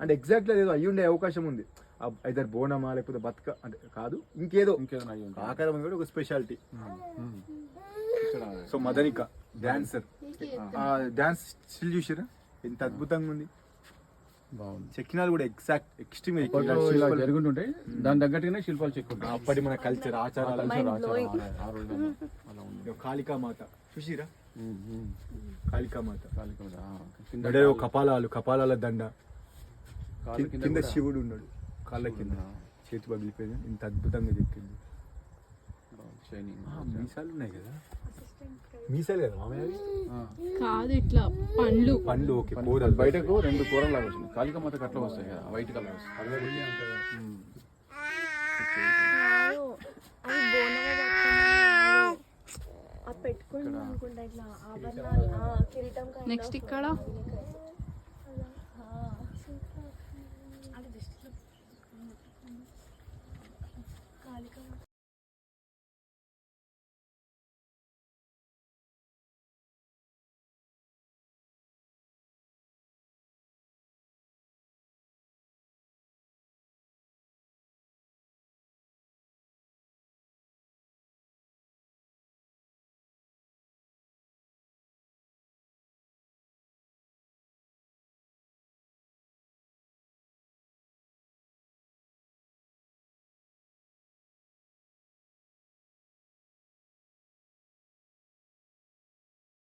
అంటే ఎగ్జాక్ట్లీ ఏదో అయ్యి ఉండే అవకాశం ఉంది. ఇద్దరు బోనమా లేకపోతే బతుక అంటే కాదు ఇంకేదో. ఆకారం కూడా ఒక స్పెషాలిటీ సో మదనిక డాన్సర్ ఆ డాన్స్ స్టిల్ చూసారా ఎంత అద్భుతంగా ఉంది. బాగుంది. చెక్కినాలు కూడా ఎగ్జాక్ట్ ఎక్స్ట్రీమ్ జరుగుతుంటాయి దాని తగ్గట్టుగానే శిల్పాలు చెక్కుంటాయి అప్పటి మన కల్చర్ ఆచారాలు కల్చర్ ఆచారం ఆ రోజుల్లో అలా ఉంది. ఇదో కాళికా మాత. చూసిరా ఉమ్, ఉమ్. కాళికా మాత. కాలి కింద, ఆ, కింద నడే కపాలాలు కపాలాల దండ. కింద శివుడు ఉన్నాడు. కాళ్ళ కింద. చేతి పగిలిపోయింది. ఇంత అద్భుతంగా చెక్కింది మీసాలు ఉన్నాయి కదా? మీసాలు కదా మామయ్య. కాదు ఇట్లా పండ్లు. పండ్లు ఓకే పోదు బయటకు రెండు కూరలు లాగా వచ్చినాయి. కాళిక మాత కట్ల వస్తాయి కదా వైట్ కలర్ వస్తాయి. ఉమ్. కాదు